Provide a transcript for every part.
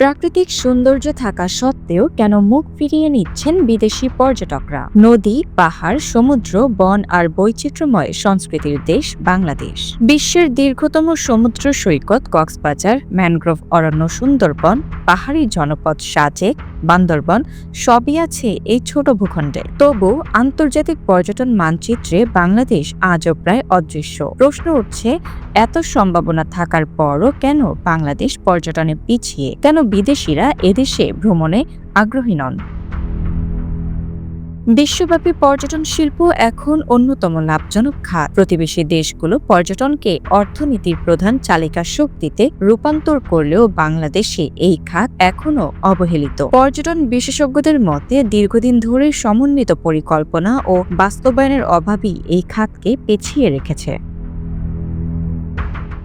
প্রাকৃতিক সৌন্দর্য থাকা সত্ত্বেও কেন মুখ ফিরিয়ে নিচ্ছেন বিদেশি পর্যটকরা? নদী, পাহাড়, সমুদ্র, বন আর বৈচিত্র্যময় সংস্কৃতির দেশ বাংলাদেশ। বিশ্বের দীর্ঘতম সমুদ্র সৈকত কক্সবাজার, ম্যানগ্রোভ অরণ্য সুন্দরবন, পাহাড়ি জনপদ সাজেক বান্দরবন, সবই আছে এই ছোট ভূখণ্ডে। তবু আন্তর্জাতিক পর্যটন মানচিত্রে বাংলাদেশ আজও প্রায় অদৃশ্য। প্রশ্ন উঠছে, এত সম্ভাবনা থাকার পরও কেন বাংলাদেশ পর্যটনে পিছিয়ে? কেন বিদেশিরা এদেশে ভ্রমণে আগ্রহী নন। বিশ্বব্যাপী পর্যটন শিল্প এখন অন্যতম লাভজনক খাত। প্রতিবেশী দেশগুলো পর্যটনকে অর্থনীতির প্রধান চালিকা শক্তিতে রূপান্তর করলেও বাংলাদেশে এই খাত এখনও অবহেলিত। পর্যটন বিশেষজ্ঞদের মতে, দীর্ঘদিন ধরে সমন্বিত পরিকল্পনা ও বাস্তবায়নের অভাবই এই খাতকে পেছিয়ে রেখেছে।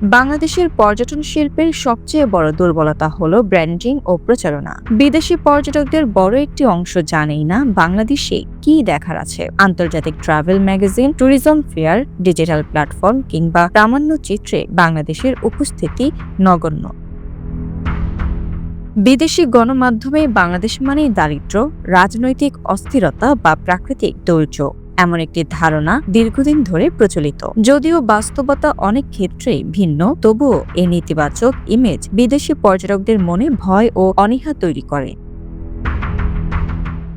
বাংলাদেশের পর্যটন শিল্পের সবচেয়ে বড় দুর্বলতা হল ব্র্যান্ডিং ও প্রচারণা। বিদেশি পর্যটকদের বড় একটি অংশ জানেই না বাংলাদেশে কি দেখার আছে। আন্তর্জাতিক travel magazine tourism fair digital platform কিংবা প্রামাণ্য চিত্রে বাংলাদেশের উপস্থিতি নগণ্য। বিদেশি গণমাধ্যমে বাংলাদেশ মানেই দারিদ্র্য, রাজনৈতিক অস্থিরতা বা প্রাকৃতিক দুর্যোগ এমন একটি ধারণা দীর্ঘদিন ধরে প্রচলিত। যদিও বাস্তবতা অনেক ক্ষেত্রেই ভিন্ন, তবুও এই নেতিবাচক ইমেজ বিদেশি পর্যটকদের মনে ভয় ও অনীহা তৈরি করে।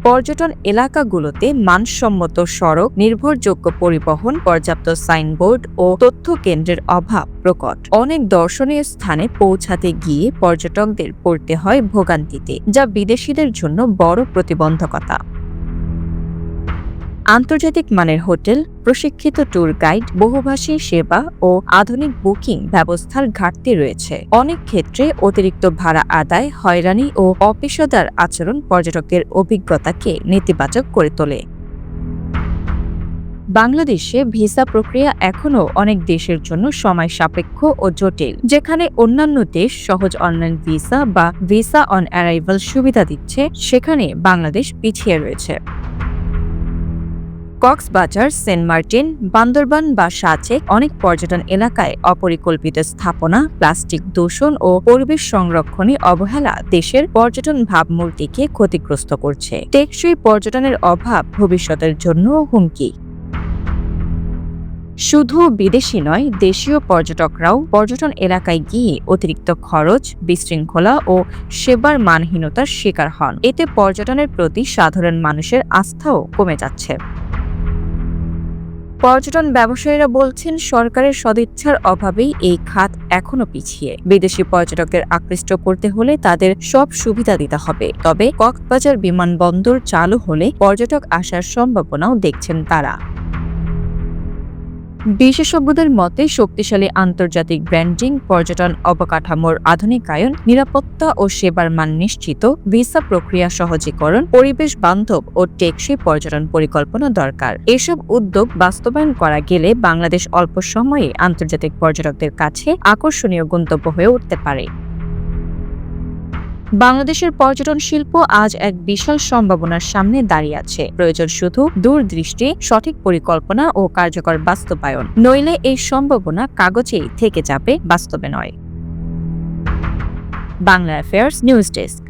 পর্যটন এলাকাগুলোতে মানসম্মত সড়ক, নির্ভরযোগ্য পরিবহন, পর্যাপ্ত সাইনবোর্ড ও তথ্য কেন্দ্রের অভাব প্রকট। অনেক দর্শনীয় স্থানে পৌঁছাতে গিয়ে পর্যটকদের পড়তে হয় ভোগান্তিতে, যা বিদেশিদের জন্য বড় প্রতিবন্ধকতা। আন্তর্জাতিক মানের হোটেল, প্রশিক্ষিত ট্যুর গাইড, বহুভাষী সেবা ও আধুনিক বুকিং ব্যবস্থার ঘাটতি রয়েছে। অনেক ক্ষেত্রে অতিরিক্ত ভাড়া আদায়, হয়রানি ও অপেশাদার আচরণ পর্যটকদের অভিজ্ঞতাকে নেতিবাচক করে তোলে। বাংলাদেশে ভিসা প্রক্রিয়া এখনও অনেক দেশের জন্য সময় সাপেক্ষ ও জটিল, যেখানে অন্যান্য দেশ সহজ অনলাইন ভিসা বা ভিসা অন অ্যারাইভাল সুবিধা দিচ্ছে, সেখানে বাংলাদেশ পিছিয়ে রয়েছে। কক্সবাজার, সেন্ট মার্টিন, বান্দরবান বা সাচেক অনেক পর্যটন এলাকায় অপরিকল্পিত স্থাপনা, প্লাস্টিক দূষণ ও পরিবেশ সংরক্ষণে অবহেলা দেশের পর্যটন ভাবমূর্তিকে ক্ষতিগ্রস্ত করছে। টেকসই পর্যটনের অভাব ভবিষ্যতের জন্য হুমকি। শুধু বিদেশি নয়, দেশীয় পর্যটকরাও পর্যটন এলাকায় গিয়ে অতিরিক্ত খরচ, বিশৃঙ্খলা ও সেবার মানহীনতার শিকার হন। এতে পর্যটনের প্রতি সাধারণ মানুষের আস্থাও কমে যাচ্ছে। পর্যটন ব্যবসায়ীরা বলছেন, সরকারের সদিচ্ছার অভাবেই এই খাত এখনও পিছিয়ে। বিদেশি পর্যটকদের আকৃষ্ট করতে হলে তাদের সব সুবিধা দিতে হবে। তবে কক্সবাজার বিমানবন্দর চালু হলে পর্যটক আসার সম্ভাবনাও দেখছেন তারা। বিশেষজ্ঞদের মতে, শক্তিশালী আন্তর্জাতিক ব্র্যান্ডিং, পর্যটন অবকাঠামোর আধুনিকায়ন, নিরাপত্তা ও সেবার মান নিশ্চিত, ভিসা প্রক্রিয়া সহজীকরণ, পরিবেশ বান্ধব ও টেকসই পর্যটন পরিকল্পনা দরকার। এসব উদ্যোগ বাস্তবায়ন করা গেলে বাংলাদেশ অল্প সময়ে আন্তর্জাতিক পর্যটকদের কাছে আকর্ষণীয় গন্তব্য হয়ে উঠতে পারে। বাংলাদেশের পর্যটন শিল্প আজ এক বিশাল সম্ভাবনার সামনে দাঁড়িয়ে আছে। প্রয়োজন শুধু দূরদৃষ্টি, সঠিক পরিকল্পনা ও কার্যকর বাস্তবায়ন। নইলে এই সম্ভাবনা কাগজেই থেকে যাবে, বাস্তবে নয়। Bangla affairs news desk